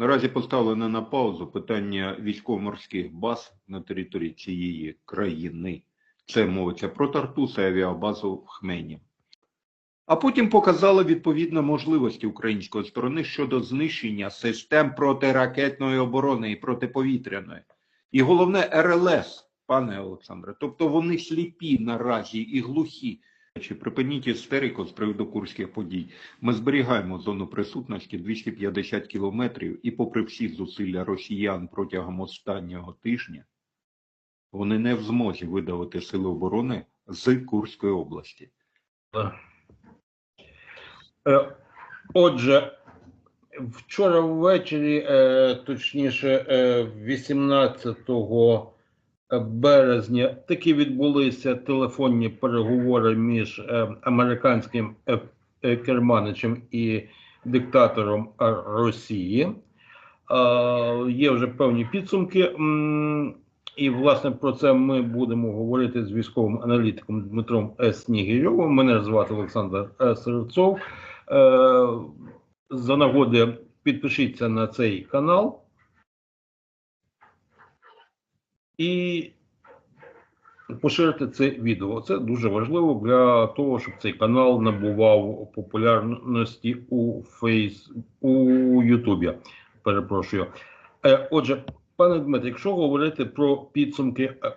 Наразі поставлене на паузу питання військово-морських баз на території цієї країни. Це мовиться про Тартуса авіабазу в Хмені. А потім показали відповідно можливості української сторони щодо знищення систем протиракетної оборони і протиповітряної. І головне РЛС, пане Олександре. Тобто вони сліпі наразі і глухі. Чи припиніть істерику з приводу курських подій. Ми зберігаємо зону присутності 250 кілометрів, і, попри всі зусилля росіян протягом останнього тижня, вони не в змозі видавити сили оборони з Курської області. Е, Отже, вчора ввечері, е, точніше, е, 18 березня, таки відбулися телефонні переговори між е, американським е, е, керманичем і диктатором Росії. Є вже певні підсумки. І, власне, про це ми будемо говорити з військовим аналітиком Дмитром С. Снігирьовим. Мене звати Олександр. Серцов. За нагоди підпишіться на цей канал. І поширити це відео. Це дуже важливо для того, щоб цей канал набував популярності у Фейс Ютубі. Перепрошую. Е, Отже, пане Дмитре, якщо говорити про підсумки е,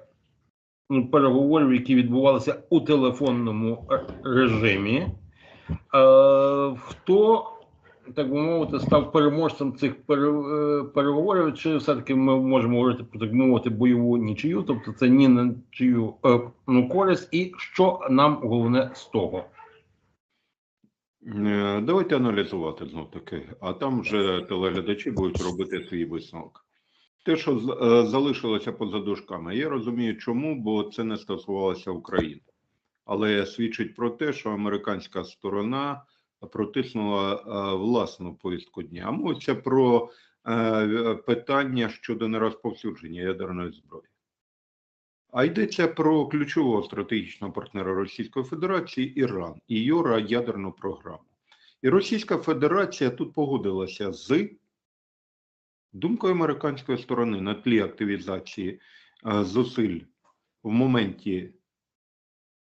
ну, переговорів, які відбувалися у телефонному режимі, е, хто, так би мовити, став переможцем цих е, переговорів, чи все-таки ми можемо говорити про так мовити бойову нічию, тобто це ні на чию е, ну, користь, і що нам головне з того? Е, Давайте аналізувати знов таки, а там вже телеглядачі будуть робити свій висновок. Те, що залишилося поза дужками, я розумію, чому, бо це не стосувалося України. Але свідчить про те, що американська сторона протиснула е, власну повістку дня. А мовиться про е, питання щодо нерозповсюдження ядерної зброї. А йдеться про ключового стратегічного партнера Російської Федерації Іран і його ядерну програму. І Російська Федерація тут погодилася з думкою американської сторони на тлі активізації е, зусиль в моменті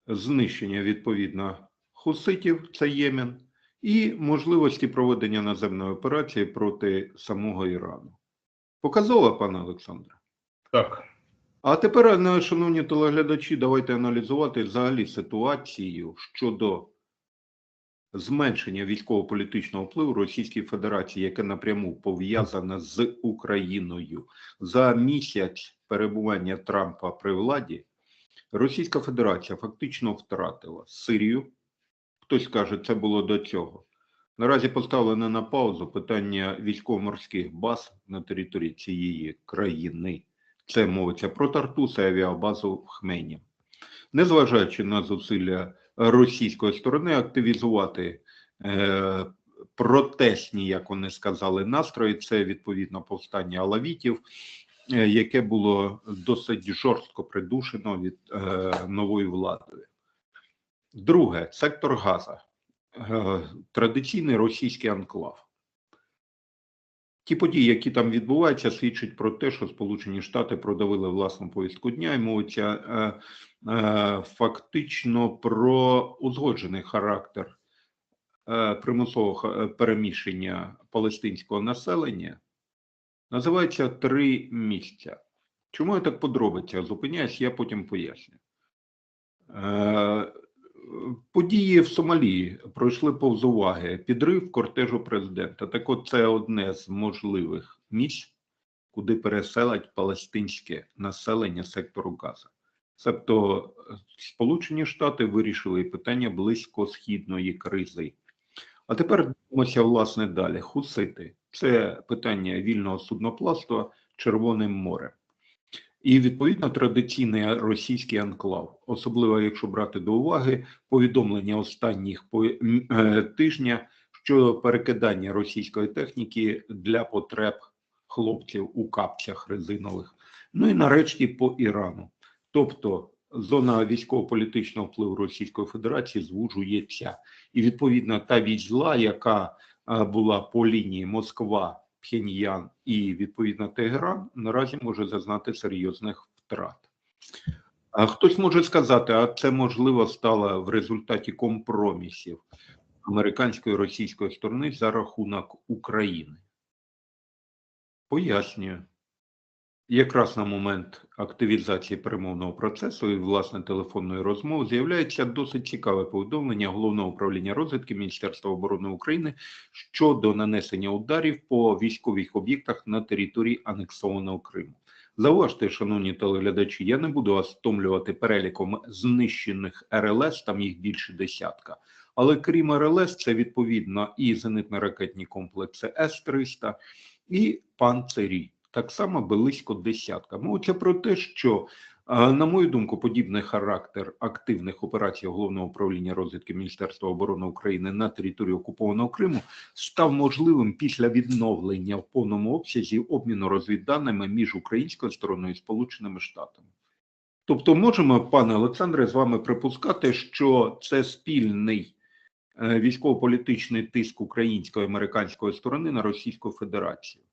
знищення відповідно хуситів, це Ємен, і можливості проведення наземної операції проти самого Ірану. Показово, пане Олександре? Так. А тепер, ну, шановні телеглядачі, давайте аналізувати взагалі ситуацію щодо зменшення військово-політичного впливу Російської Федерації, яке напряму пов'язане з Україною. За місяць перебування Трампа при владі Російська Федерація фактично втратила Сирію. Хтось каже, це було до цього. Наразі поставлене на паузу питання військово-морських баз на території цієї країни. Це мовиться про Тартуса і авіабазу в Хмені. Незважаючи на зусилля російської сторони активізувати е, протестні, як вони сказали, настрої, це відповідно повстання алавітів, е, яке було досить жорстко придушено від е, новою владою. Друге, сектор Газа, е, традиційний російський анклав. Ті події, які там відбуваються, свідчать про те, що Сполучені Штати продавили власну повістку дня і мовиться е, е, фактично про узгоджений характер е, примусового е, переміщення палестинського населення. Називається три місця. Чому я так подробиця зупиняюсь, я потім поясню. Е, Події в Сомалі пройшли повз уваги. Підрив кортежу президента. Так от це одне з можливих місць, куди переселять палестинське населення сектору Газа. Тобто Сполучені Штати вирішили питання близькосхідної кризи. А тепер дивимося, власне, далі. Хусити це питання вільного судноплавства Червоним морем. І відповідно традиційний російський анклав, особливо якщо брати до уваги повідомлення останніх е, тижня щодо перекидання російської техніки для потреб хлопців у капцях резинових. Ну і нарешті по Ірану. Тобто зона військово-політичного впливу Російської Федерації звужується, і відповідно та віч зла, яка е, була по лінії Москва, Пхеньян і відповідно Тегеран наразі може зазнати серйозних втрат. А хтось може сказати, а це можливо стало в результаті компромісів американської і російської сторони за рахунок України. Пояснюю. Якраз на момент активізації перемовного процесу і власне телефонної розмови з'являється досить цікаве повідомлення головного управління розвідки Міністерства оборони України щодо нанесення ударів по військових об'єктах на території анексованого Криму. Зауважте, шановні телеглядачі, я не буду вас втомлювати переліком знищених РЛС, там їх більше десятка. Але крім РЛС, це відповідно і зенитно-ракетні комплекси С-300, і панцирі. Так само близько десятка. Мовиться про те, що, е, на мою думку, подібний характер активних операцій Головного управління розвідки Міністерства оборони України на території окупованого Криму став можливим після відновлення в повному обсязі обміну розвідданими між українською стороною і Сполученими Штатами. Тобто, можемо, пане Олександре, з вами припускати, що це спільний е, військово-політичний тиск української і американської сторони на Російську Федерацію.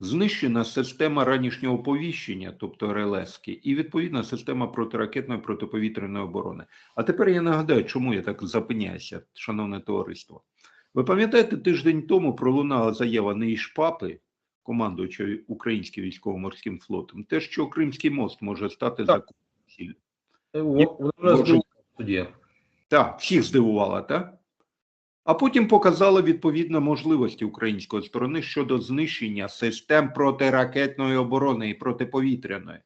Знищена система ранішнього оповіщення, тобто РЛСки, і відповідна система протиракетної протиповітряної оборони. А тепер я нагадаю, чому я так запиняюся, шановне товариство. Ви пам'ятаєте, тиждень тому пролунала заява Неїшпапи, командуючої українським військово-морським флотом, те, що Кримський мост може стати законом ціллю. Е, Вона нас здивувала. Так, всіх здивувала, так? А потім показала відповідно можливості української сторони щодо знищення систем протиракетної оборони і протиповітряної.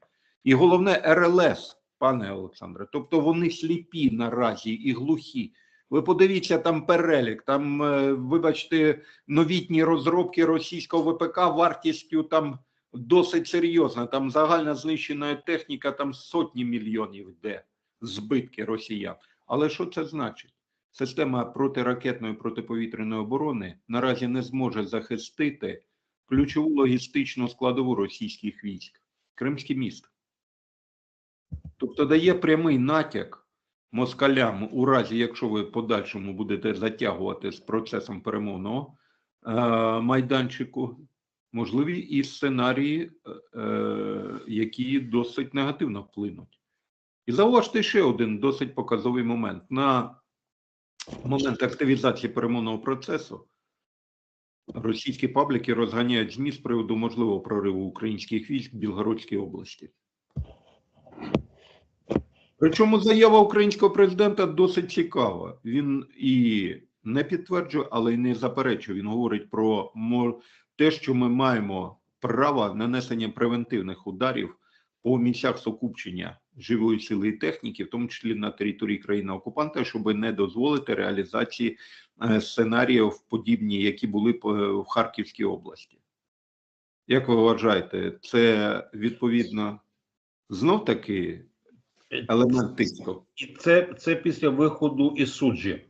І головне РЛС, пане Олександре. Тобто вони сліпі наразі і глухі. Ви подивіться там перелік, там, е, вибачте, новітні розробки російського ВПК вартістю там досить серйозна. Там загальна знищена техніка, там сотні мільйонів йде збитки росіян. Але що це значить? Система протиракетної протиповітряної оборони наразі не зможе захистити ключову логістичну складову російських військ Кримське місто. Тобто дає прямий натяк москалям, у разі, якщо ви подальшому будете затягувати з процесом перемовного е, майданчику, можливі і сценарії, е, е, які досить негативно вплинуть. І зауважте ще один досить показовий момент. На момент активізації перемовного процесу російські пабліки розганяють ЗМІ з приводу можливого прориву українських військ в Білгородській області. Причому заява українського президента досить цікава. Він і не підтверджує, але й не заперечує. Він говорить про те, що ми маємо право нанесення превентивних ударів по місцях сукупчення живої сили і техніки, в тому числі на території країни-окупанта, щоб не дозволити реалізації е, сценаріїв, подібні, які були в Харківській області. Як ви вважаєте, це відповідно знов таки елемент тиску? Це, це після виходу із суджі.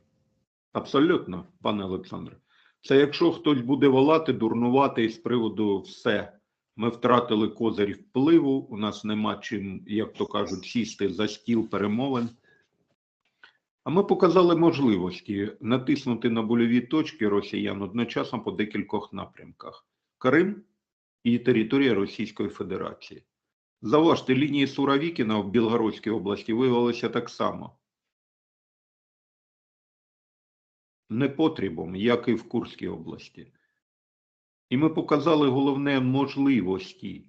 Абсолютно, пане Олександре. Це якщо хтось буде волати, дурнувати з приводу все. Ми втратили козирі впливу, у нас нема чим, як то кажуть, сісти за стіл перемовин. А ми показали можливості натиснути на больові точки росіян одночасно по декількох напрямках: Крим і територія Російської Федерації. Заважте, лінії Суровікіна в Білгородській області виявилися так само. непотрібом, як і в Курській області. І ми показали головне можливості.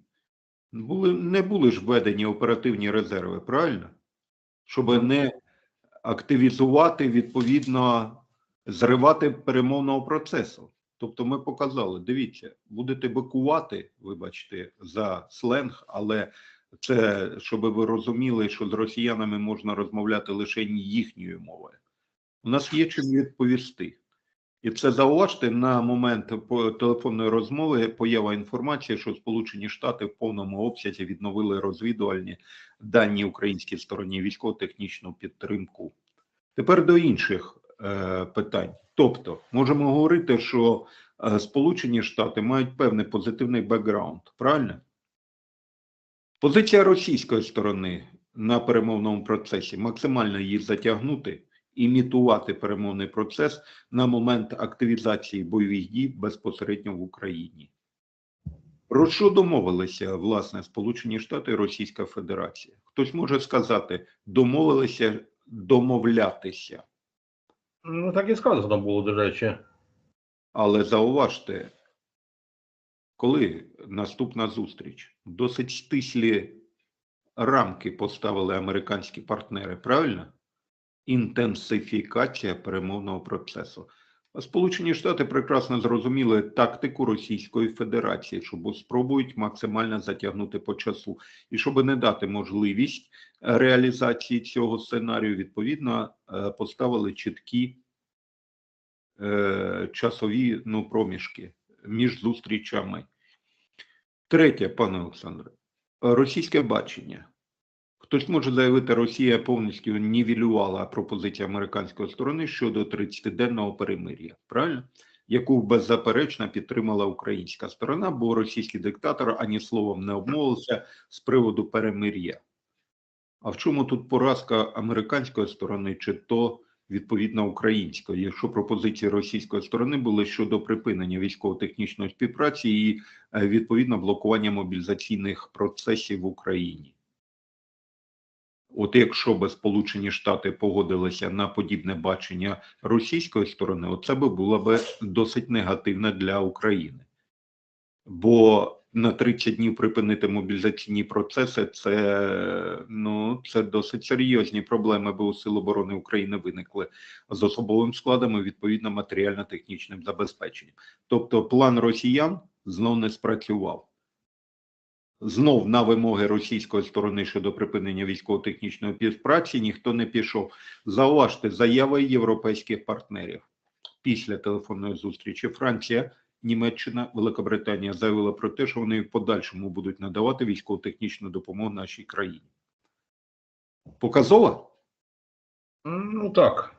Були, не були ж введені оперативні резерви, правильно? Щоб не активізувати, відповідно, зривати перемовного процесу. Тобто ми показали, дивіться, будете бикувати, вибачте, за сленг, але це, щоб ви розуміли, що з росіянами можна розмовляти лише їхньою мовою. У нас є чим відповісти. І це зауважте на момент телефонної розмови поява інформації, що Сполучені Штати в повному обсязі відновили розвідувальні дані українській стороні військово-технічну підтримку. Тепер до інших е, питань. Тобто, можемо говорити, що е, Сполучені Штати мають певний позитивний бекграунд, правильно? Позиція російської сторони на перемовному процесі максимально її затягнути імітувати перемовний процес на момент активізації бойових дій безпосередньо в Україні. Про що домовилися власне Сполучені Штати і Російська Федерація? Хтось може сказати, домовилися домовлятися, Ну, так і сказано було, до речі. але зауважте, коли наступна зустріч? Досить стислі рамки поставили американські партнери, правильно? Інтенсифікація перемовного процесу. Сполучені Штати прекрасно зрозуміли тактику Російської Федерації, що спробують максимально затягнути по часу, і щоб не дати можливість е, реалізації цього сценарію, відповідно е, поставили чіткі е, часові ну, проміжки між зустрічами. Третє, пане Олександре, російське бачення. Хтось може заявити, Росія повністю нівелювала пропозицію американської сторони щодо 30-денного перемир'я, правильно? Яку беззаперечно підтримала українська сторона, бо російський диктатор ані словом не обмовився з приводу перемир'я. А в чому тут поразка американської сторони, чи то відповідно української, якщо пропозиції російської сторони були щодо припинення військово-технічної співпраці і е, відповідно блокування мобілізаційних процесів в Україні? От якщо би Сполучені Штати погодилися на подібне бачення російської сторони, оце би було б досить негативно для України. Бо на 30 днів припинити мобілізаційні процеси це ну це досить серйозні проблеми, бо у Сил оборони України виникли з особовим складом і відповідно матеріально-технічним забезпеченням. Тобто, план росіян знов не спрацював. Знов на вимоги російської сторони щодо припинення військово-технічної співпраці ніхто не пішов. Зауважте заяви європейських партнерів після телефонної зустрічі. Франція, Німеччина, Великобританія заявила про те, що вони в подальшому будуть надавати військово-технічну допомогу нашій країні. Показово? Ну так.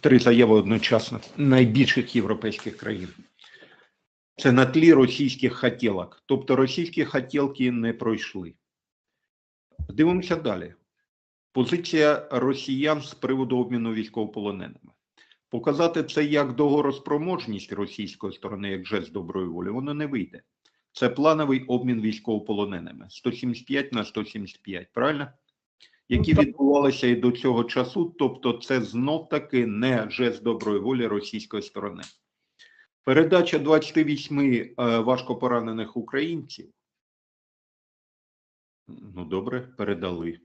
Три заяви одночасно найбільших європейських країн. Це на тлі російських хотілок. Тобто російські хотілки не пройшли. Дивимося далі. Позиція росіян з приводу обміну військовополоненими. Показати це як договороспроможність російської сторони, як жест доброї волі, воно не вийде. Це плановий обмін військовополоненими 175 на 175, правильно? Які Ну, відбувалися і до цього часу, тобто це знов таки не жест доброї волі російської сторони. Передача 28 е, важкопоранених українців. Ну, добре, передали.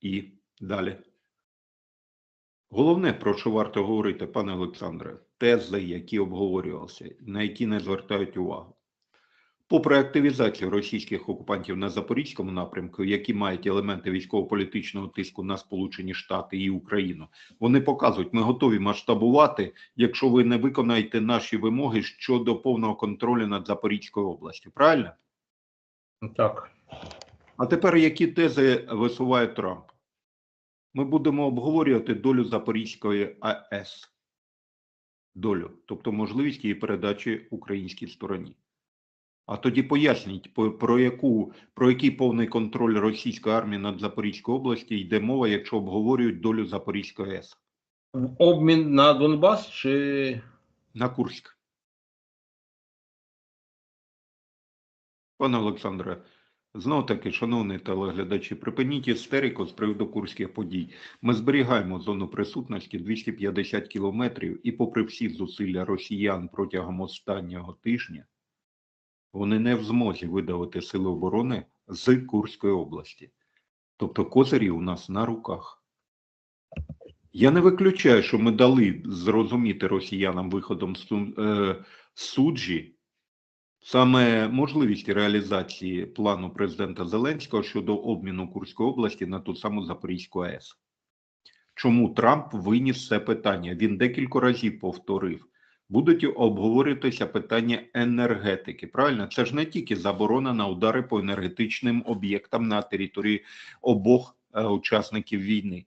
І далі. Головне, про що варто говорити, пане Олександре, тези, які обговорювалися, на які не звертають увагу. Попри активізацію російських окупантів на Запорізькому напрямку, які мають елементи військово-політичного тиску на Сполучені Штати і Україну, вони показують, ми готові масштабувати, якщо ви не виконаєте наші вимоги щодо повного контролю над Запорізькою областю. Правильно? Так. А тепер які тези висуває Трамп? Ми будемо обговорювати долю Запорізької АЕС. Долю, тобто можливість її передачі українській стороні. А тоді поясніть, про, яку, про який повний контроль російської армії над Запорізькою областю йде мова, якщо обговорюють долю Запорізької АЕС Обмін на Донбас чи. на Курськ. Пане Олександре, знов таки, шановні телеглядачі, припиніть істерику з приводу курських подій. Ми зберігаємо зону присутності 250 кілометрів, і попри всі зусилля росіян протягом останнього тижня, вони не в змозі видавити сили оборони з Курської області. Тобто козирі у нас на руках. Я не виключаю, що ми дали зрозуміти росіянам виходом е, суджі саме можливість реалізації плану президента Зеленського щодо обміну Курської області на ту саму Запорізьку АЕС. Чому Трамп виніс це питання? Він декілька разів повторив. Будуть обговорюватися питання енергетики. Правильно, це ж не тільки заборона на удари по енергетичним об'єктам на території обох е, учасників війни.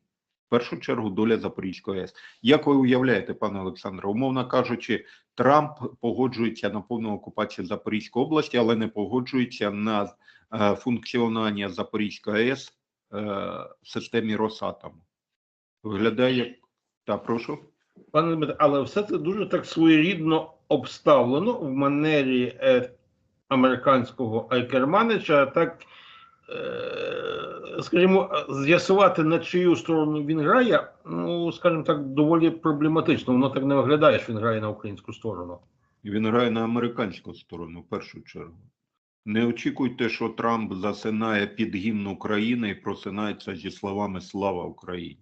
В першу чергу доля Запорізької АЕС. Як ви уявляєте, пане Олександре, умовно кажучи, Трамп погоджується на повну окупацію Запорізької області, але не погоджується на е, функціонування Запорізької АЕС е, в системі Росатому. Виглядає як. Та прошу. Пане Дмитре, але все це дуже так своєрідно обставлено в манері е, американського Айкерманича. Так, е, скажімо, з'ясувати, на чию сторону він грає, ну, скажімо так, доволі проблематично. Воно так не виглядає, що він грає на українську сторону. Він грає на американську сторону, в першу чергу. Не очікуйте, що Трамп засинає під гімн України і просинається зі словами Слава Україні.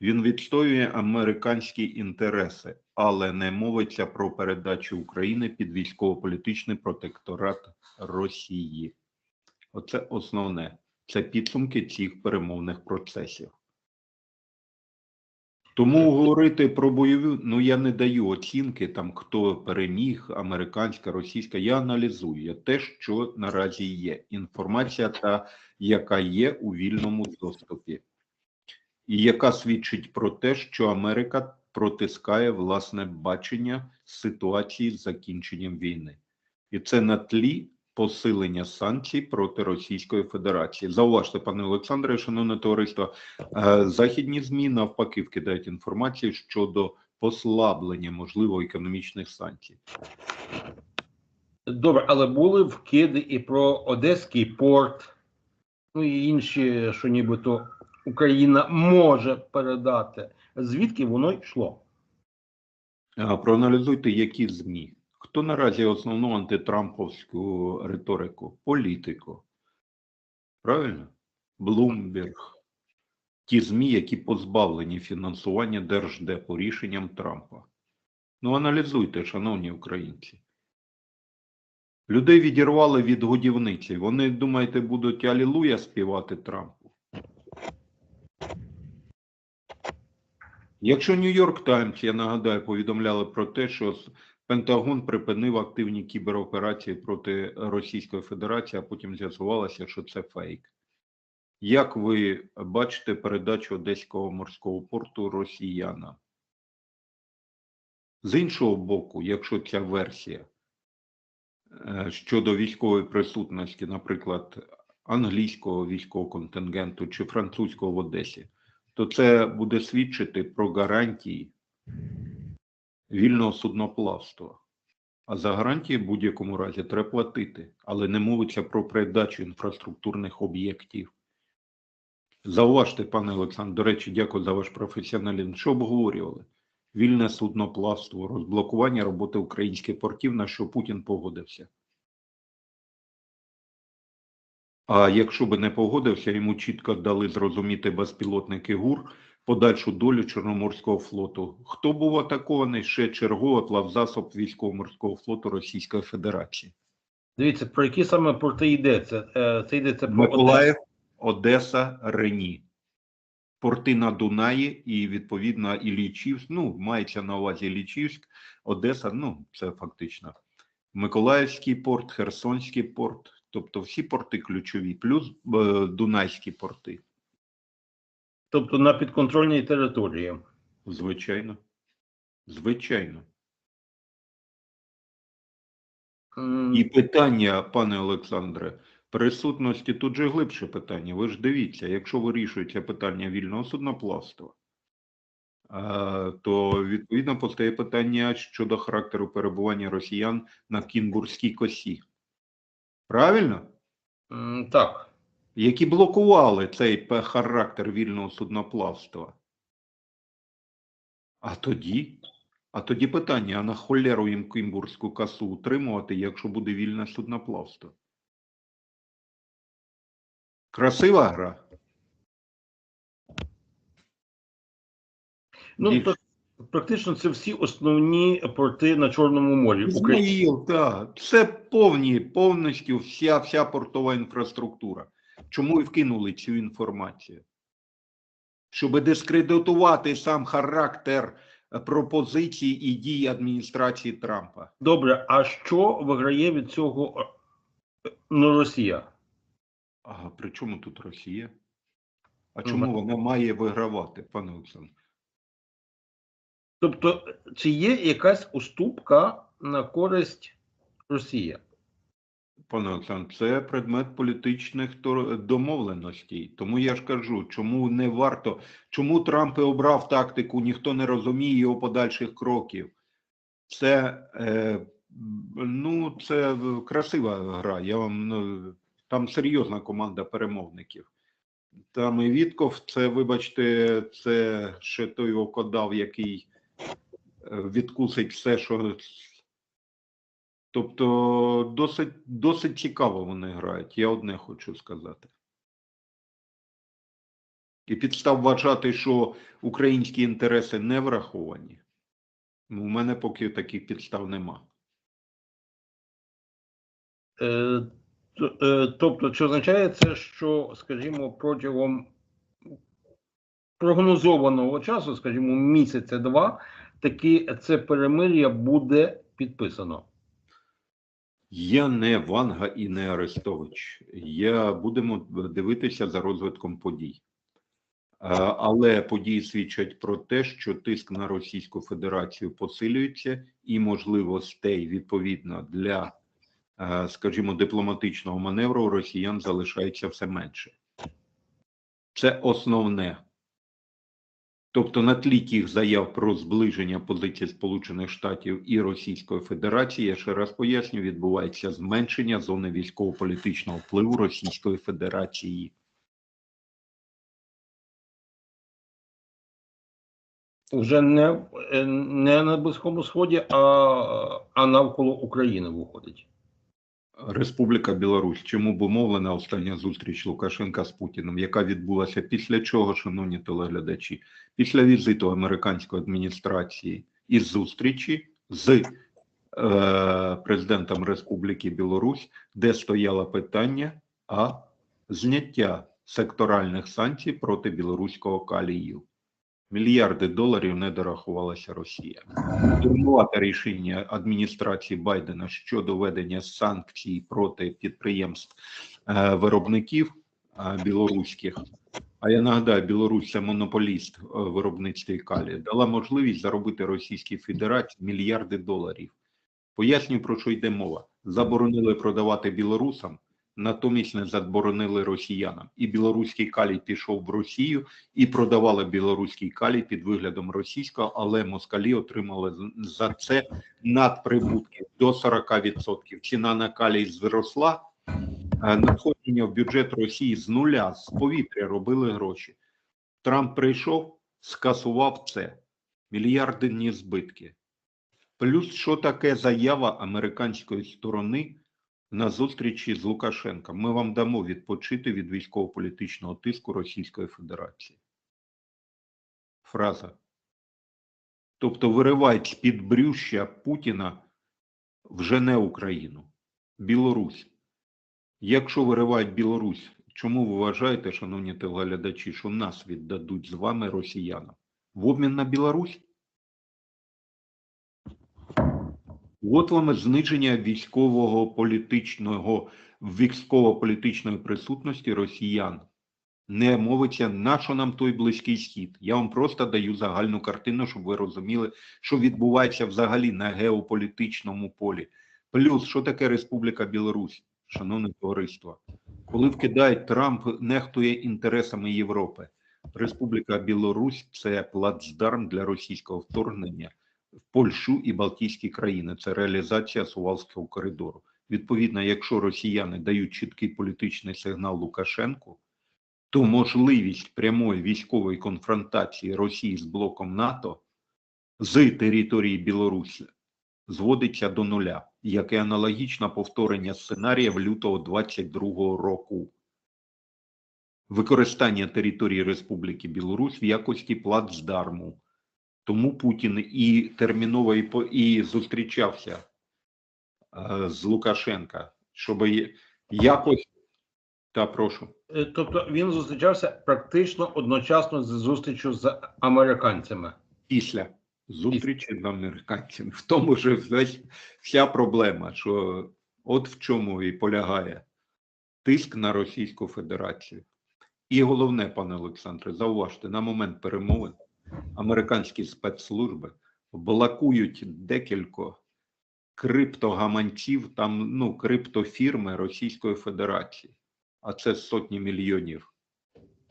Він відстоює американські інтереси, але не мовиться про передачу України під військово-політичний протекторат Росії. Оце основне. Це підсумки цих перемовних процесів. Тому говорити про бойові, ну я не даю оцінки там, хто переміг, американська, російська. Я аналізую те, що наразі є. Інформація та, яка є у вільному доступі, яка свідчить про те, що Америка протискає власне бачення ситуації з закінченням війни. І це на тлі посилення санкцій проти Російської Федерації. Зауважте, пане Олександре, шановне товариство, Е, Західні ЗМІ навпаки вкидають інформацію щодо послаблення можливо економічних санкцій. Добре, але були вкиди і про Одеський порт, ну і інші, що нібито Україна може передати. Звідки воно йшло? Проаналізуйте, які ЗМІ. Хто наразі основну антитрамповську риторику? Політику. Правильно? Блумберг. Ті ЗМІ, які позбавлені фінансування Держдепу рішенням Трампа. Ну, аналізуйте, шановні українці. Людей відірвали від годівниці. Вони, думаєте, будуть Алілуя співати Трампу? Якщо Нью-Йорк Таймс, я нагадаю, повідомляли про те, що Пентагон припинив активні кібероперації проти Російської Федерації, а потім з'ясувалося, що це фейк. Як ви бачите передачу Одеського морського порту росіянам? З іншого боку, якщо ця версія е, щодо військової присутності, наприклад, англійського військового контингенту чи французького в Одесі, то це буде свідчити про гарантії вільного судноплавства. А за гарантії в будь-якому разі треба платити, але не мовиться про передачу інфраструктурних об'єктів. Зауважте, пане Олександр, до речі, дякую за ваш професіоналізм. Що обговорювали? Вільне судноплавство, розблокування роботи українських портів, на що Путін погодився. А якщо би не погодився, йому чітко дали зрозуміти безпілотники ГУР подальшу долю Чорноморського флоту. Хто був атакований? Ще черговий плавзасоб військово-морського флоту Російської Федерації. Дивіться, про які саме порти йдеться? Е, Це йдеться про Миколаїв, Одеса, Рені. Порти на Дунаї і, відповідно, Іллічівськ, ну, мається на увазі Іллічівськ, Одеса, ну, це фактично. Миколаївський порт, Херсонський порт, тобто всі порти ключові, плюс е, Дунайські порти, Тобто на підконтрольній території. звичайно. Звичайно. М, І питання, пане Олександре, присутності тут же глибше питання. Ви ж дивіться, якщо вирішується питання вільного судноплавства, е, то відповідно постає питання щодо характеру перебування росіян на Кінбурзькій косі. Правильно? м, Так. Які блокували цей характер вільного судноплавства. А тоді? А тоді питання: а на холеру їм Кімбурзьку косу утримувати, якщо буде вільне судноплавство? Красива гра. Ну, Більше. Практично це всі основні порти на Чорному морі. Ізмаїл, так. Це повні, повністю вся, вся портова інфраструктура. Чому і вкинули цю інформацію? Щоб дискредитувати сам характер пропозицій і дій адміністрації Трампа. Добре, а що виграє від цього е, ну, Росія? А при чому тут Росія? А Ну, чому вона має вигравати, пане Олександр? Тобто, чи є якась уступка на користь Росії? Пане Олександр, це предмет політичних домовленостей. Тому я ж кажу, чому не варто, чому Трамп і обрав тактику, ніхто не розуміє його подальших кроків. Це, е, ну, це красива гра. Я вам, ну, там серйозна команда перемовників. Там і Вітков, це, вибачте, це ще той окодав, який відкусить все, що Тобто досить, досить цікаво вони грають, я одне хочу сказати. І підстав вважати, що українські інтереси не враховані. Ну, у мене поки таких підстав нема. Е, е, Тобто, чи означає це, що, скажімо, протягом прогнозованого часу, скажімо, місяця-два, таки це перемир'я буде підписано? Я не Ванга і не Арестович. Я будемо дивитися за розвитком подій. Але події свідчать про те, що тиск на Російську Федерацію посилюється, і можливостей відповідно для, скажімо, дипломатичного маневру росіян залишається все менше. Це основне. Тобто на тлі тих заяв про зближення позицій Сполучених Штатів і Російської Федерації, я ще раз поясню, відбувається зменшення зони військово-політичного впливу Російської Федерації. Вже не, е, не на Близькому Сході, а, а навколо України виходить. Республіка Білорусь. Чому б умовлена остання зустріч Лукашенка з Путіним, яка відбулася після чого, шановні телеглядачі, після візиту американської адміністрації і зустрічі з е, президентом Республіки Білорусь, де стояло питання а зняття секторальних санкцій проти білоруського калію. Мільярди доларів не дорахувалася Росія. Турнувати рішення адміністрації Байдена щодо введення санкцій проти підприємств е, виробників е, білоруських. А я нагадаю, Білорусь це монополіст е, в виробництві калію, дала можливість заробити Російській Федерації мільярди доларів. Пояснюю, про що йде мова. Заборонили продавати білорусам, натомість не заборонили росіянам. І білоруський калій пішов в Росію, і продавали білоруський калій під виглядом російського, але москалі отримали за це надприбутки до 40%. Ціна на калій зросла, надходження в бюджет Росії з нуля, з повітря робили гроші. Трамп прийшов, скасував це. Мільярдні збитки. Плюс, що таке заява американської сторони на зустрічі з Лукашенком? Ми вам дамо відпочити від військово-політичного тиску Російської Федерації. Фраза. Тобто виривають з-під брюща Путіна вже не Україну, Білорусь. Якщо виривають Білорусь, чому ви вважаєте, шановні телеглядачі, що нас віддадуть з вами росіянам? В обмін на Білорусь? От вам зниження військового політичного військово-політичної присутності росіян. Не мовиться, на що нам той близький схід. Я вам просто даю загальну картину, щоб ви розуміли, що відбувається взагалі на геополітичному полі. Плюс, що таке Республіка Білорусь, шановне товариство, коли вкидають Трамп нехтує інтересами Європи. Республіка Білорусь це плацдарм для російського вторгнення в Польщу і Балтійські країни. Це реалізація Сувалського коридору. Відповідно, якщо росіяни дають чіткий політичний сигнал Лукашенку, то можливість прямої військової конфронтації Росії з блоком НАТО з території Білорусі зводиться до нуля, як і аналогічне повторення сценаріїв лютого 22 року. Використання території Республіки Білорусь в якості плацдарму. Тому Путін і терміново і, по- і зустрічався е, з Лукашенка, щоб якось та прошу. Е, Тобто він зустрічався практично одночасно з зустрічю з американцями. після зустрічі з американцями. В тому ж вся проблема, що от в чому і полягає тиск на Російську Федерацію. І головне, пане Олександре, зауважте, на момент перемовин американські спецслужби блокують декілька криптогаманців, там ну, криптофірми Російської Федерації, а це сотні мільйонів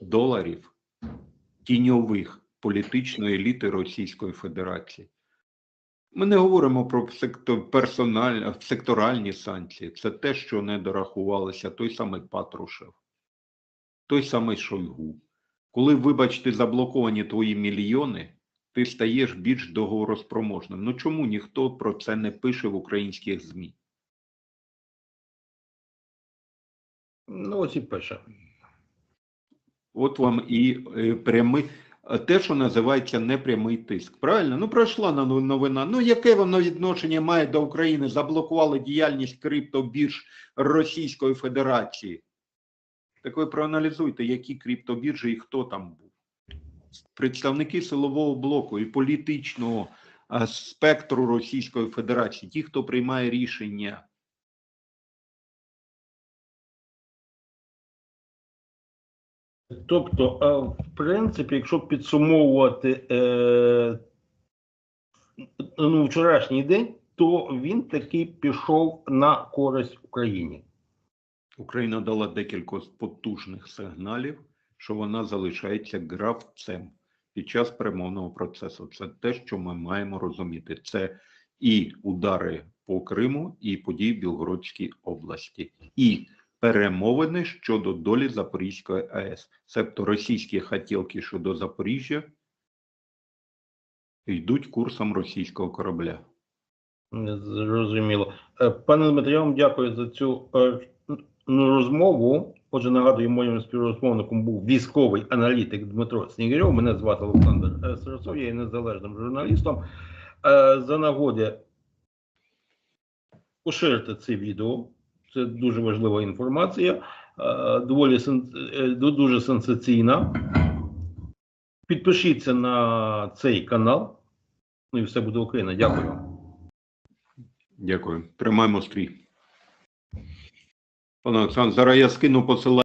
доларів тіньових політичної еліти Російської Федерації. Ми не говоримо про сектор, персональ, секторальні санкції. Це те, що не дорахувалося той самий Патрушев, той самий Шойгу. Коли, вибачте, заблоковані твої мільйони, ти стаєш більш договороспроможним. Ну чому ніхто про це не пише в українських ЗМІ? Ну, ось і пише. От вам і е, прямий, е, те, що називається непрямий тиск. Правильно? Ну, пройшла на- новина. Ну, яке воно відношення має до України? Заблокували діяльність криптобірж Російської Федерації. Так ви проаналізуйте, які криптобіржі і хто там був. Представники силового блоку і політичного спектру Російської Федерації, ті, хто приймає рішення. Тобто, в принципі, якщо підсумовувати е, ну, вчорашній день, то він таки пішов на користь Україні. Україна дала декілька потужних сигналів, що вона залишається гравцем під час перемовного процесу. Це те, що ми маємо розуміти. Це і удари по Криму, і події в Білгородській області, і перемовини щодо долі Запорізької АЕС. Себто російські хотілки щодо Запоріжжя йдуть курсом російського корабля. Зрозуміло. Е, Пане Дмитро, вам дякую за цю е, розмову. Отже, нагадую, моїм співрозмовником був військовий аналітик Дмитро Снігирьов. Мене звати Олександр е, Сарасов, я є незалежним журналістом. Е, За нагоді поширити це відео. Це дуже важлива інформація, е, доволі дуже сенсаційна. Підпишіться на цей канал. Ну і все буде Україна. Дякую. Дякую. Тримаємо стрій. Пане Олександр, зараз я скину посилання.